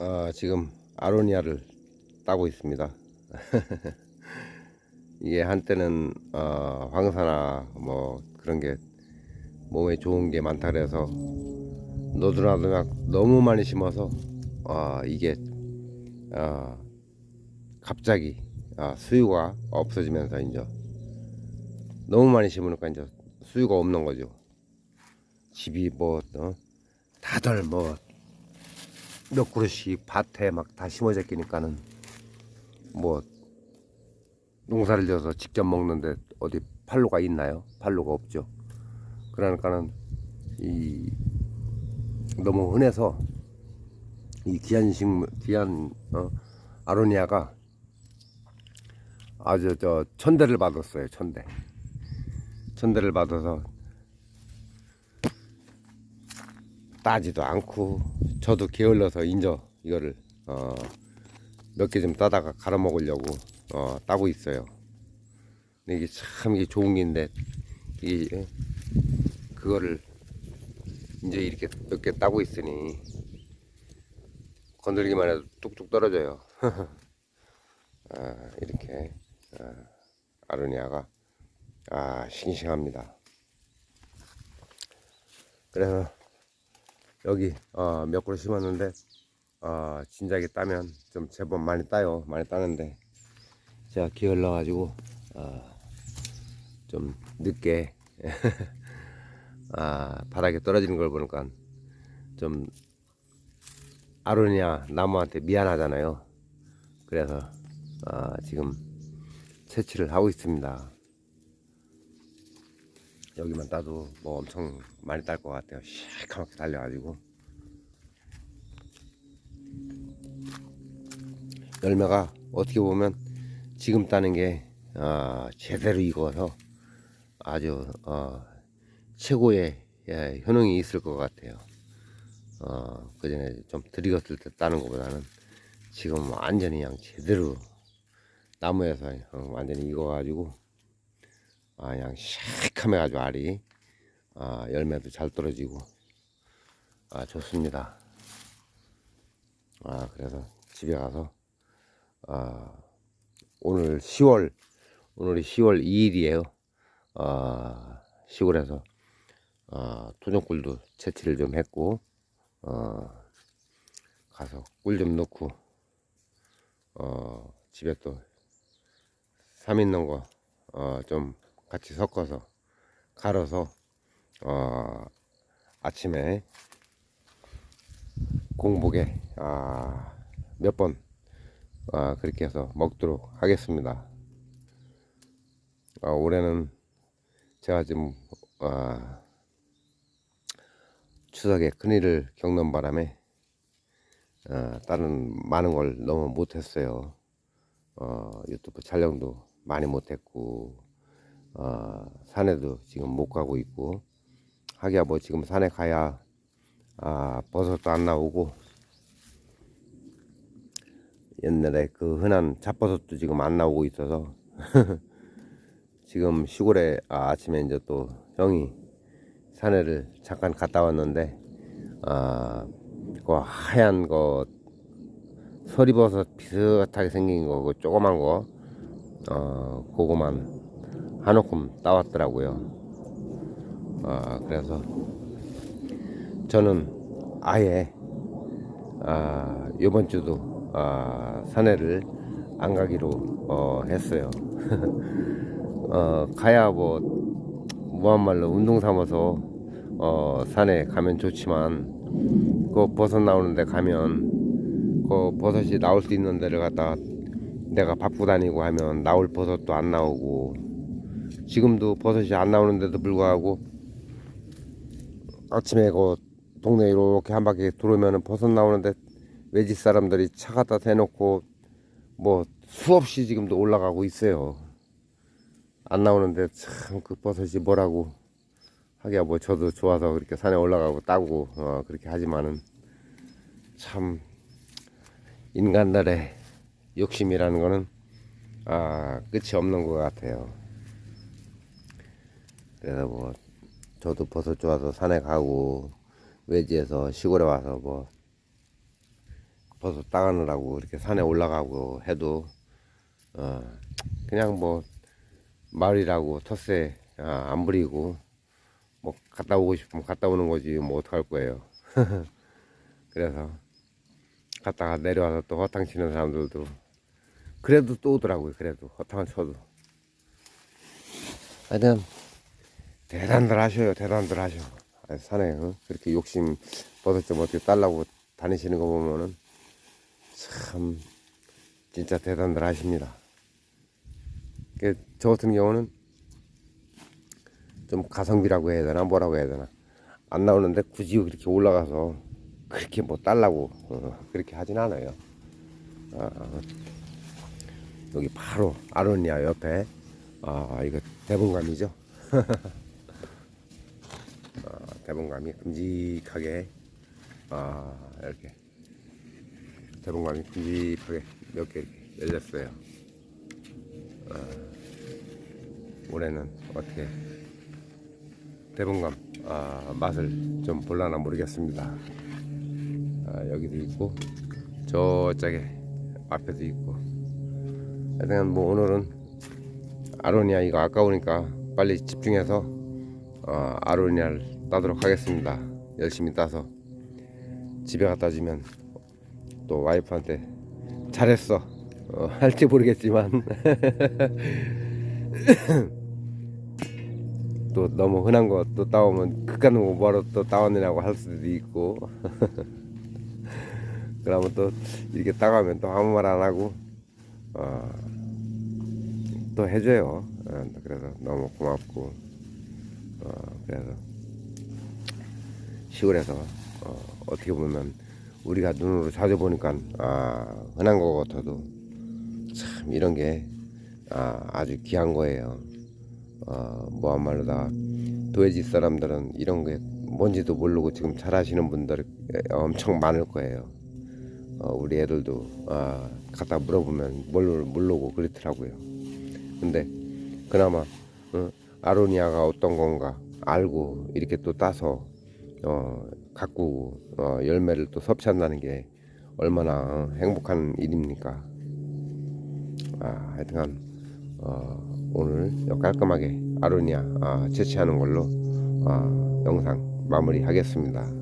어, 지금 아로니아를 따고 있습니다. 이게 한때는 어, 황사나 뭐 그런 게 몸에 좋은 게 많다 그래서 너도나도 막 너무 많이 심어서 어, 이게 어, 갑자기 어, 수유가 없어지면서 이제 너무 많이 심으니까 이제 수유가 없는 거죠. 집이 뭐 어? 다들 뭐 몇 그릇씩 밭에 막 다 심어져 있니까는 뭐 농사를 지어서 직접 먹는데 어디 팔로가 있나요? 팔로가 없죠. 그러니까는 이 너무 흔해서 이 귀한 식물 귀한 어, 아로니아가 아주 저 천대를 받았어요 천대 천대를 받아서 따지도 않고 저도 게을러서 인저 이거를 어, 몇 개 좀 따다가 갈아 먹으려고 어, 따고 있어요. 이게 참 이게 좋은 게인데 이 그거를 이제 이렇게 몇 개 따고 있으니 건들기만 해도 뚝뚝 떨어져요. 아, 이렇게 아, 아로니아가 아 싱싱합니다. 그래서 여기 어, 몇 그루 심었는데 어, 진작에 따면 좀 제법 많이 따요. 많이 따는데 제가 게을러 가지고 어, 좀 늦게 아, 바닥에 떨어지는 걸 보니까 좀 아로니아 나무한테 미안하잖아요. 그래서 아, 지금 채취를 하고 있습니다. 여기만 따도 뭐 엄청 많이 딸 것 같아요. 시커멓게 달려가지고 열매가 어떻게 보면 지금 따는 게 어, 제대로 익어서 아주 어, 최고의 예, 효능이 있을 것 같아요. 어, 그 전에 좀 들익었을 때 따는 것보다는 지금 완전히 그냥 제대로 나무에서 어, 완전히 익어가지고 아, 그냥 시커매가지고 알이 아, 열매도 잘 떨어지고 아, 좋습니다. 아, 그래서 집에 가서 아, 오늘 10월 오늘이 10월 2일이에요. 아, 시골에서 아, 토종꿀도 채취를 좀 했고 어, 가서 꿀 좀 넣고 어, 집에 또삼 있는 거 어, 좀 같이 섞어서 갈아서 어, 아침에 공복에 아, 몇번 아, 그렇게 해서 먹도록 하겠습니다. 아, 올해는 제가 지금 아, 추석에 큰일을 겪는 바람에 어, 다른 많은 걸 너무 못했어요. 어, 유튜브 촬영도 많이 못했고 어, 산에도 지금 못 가고 있고 하기야 뭐 지금 산에 가야 아, 버섯도 안 나오고 옛날에 그 흔한 잡버섯도 지금 안 나오고 있어서 지금 시골에 아, 아침에 이제 또 형이 산에를 잠깐 갔다 왔는데 아, 그 하얀 거 서리버섯 비슷하게 생긴 거, 그 조그만 거, 어, 그거만 한 움큼 따왔더라고요. 아, 그래서 저는 아예 아, 이번 주도 아, 산에를 안 가기로 어, 했어요. 어, 가야 뭐 무한말로 운동 삼아서 어, 산에 가면 좋지만 그 버섯 나오는데 가면 그 버섯이 나올 수 있는 데를 갖다 내가 바쁘 다니고 하면 나올 버섯도 안 나오고 지금도 버섯이 안 나오는데도 불구하고 아침에 그 동네 이렇게 한 바퀴 들어오면은 버섯 나오는데 외지 사람들이 차 갖다 대놓고 뭐 수없이 지금도 올라가고 있어요. 안 나오는데 참 그 버섯이 뭐라고 하기야 뭐 저도 좋아서 그렇게 산에 올라가고 따고 어 그렇게 하지만은 참 인간들의 욕심이라는 거는 아 끝이 없는 것 같아요. 그래서 뭐 저도 버섯 좋아서 산에 가고 외지에서 시골에 와서 뭐 버섯 따가느라고 이렇게 산에 올라가고 해도 어 그냥 뭐 마을이라고 텃세 아, 안 부리고 뭐 갔다 오고 싶으면 갔다 오는 거지 뭐 어떡할 거예요. 그래서 갔다가 내려와서 또 허탕 치는 사람들도 그래도 또 오더라고요 그래도. 허탕을 쳐도. 하여튼 대단들 하셔요 대단들 하셔. 아, 산에 어? 그렇게 욕심 버섯 좀 어떻게 딸라고 다니시는 거 보면은 참 진짜 대단들 하십니다. 그, 저 같은 경우는 좀 가성비라고 해야 되나 뭐라고 해야 되나. 안 나오는데 굳이 그렇게 올라가서 그렇게 뭐 딸라고 어, 그렇게 하진 않아요. 아, 여기 바로 아로니아 옆에 아 이거 대봉감이죠? 아, 대봉감이 큼직하게 아 이렇게 대봉감이 큼직하게 몇 개 열렸어요 올해는 어떻게 대봉감 아, 맛을 좀 볼라나 모르겠습니다. 아, 여기도 있고 저쪽에 앞에도 있고 하여튼 뭐 오늘은 아로니아 이거 아까우니까 빨리 집중해서 어, 아로니아를 따도록 하겠습니다. 열심히 따서 집에 갖다 주면 또 와이프한테 잘했어. 어, 할지 모르겠지만. 또 너무 흔한 거 또 따오면 거 뭐하러 또 따왔느냐고 할 수도 있고. 그러면 또 이렇게 따가면 또 아무 말 안 하고 어, 또 해줘요. 어, 그래서 너무 고맙고. 어, 그래서 시골에서 어, 어떻게 보면 우리가 눈으로 자주 보니까 아, 흔한 거 같아도 참 이런 게 아, 아주 귀한 거예요. 어, 뭐한 말로 다 도해지 사람들은 이런 게 뭔지도 모르고 지금 잘하시는 분들 엄청 많을 거예요. 어, 우리 애들도 아, 갖다 물어보면 모르, 모르고 그렇더라고요. 근데 그나마 어, 아로니아가 어떤 건가 알고 이렇게 또 따서 어, 가꾸고 어, 열매를 또 섭취한다는 게 얼마나 어, 행복한 일입니까? 아, 하여튼간 어, 오늘 깔끔하게 아로니아 아, 채취하는 걸로 아, 영상 마무리하겠습니다.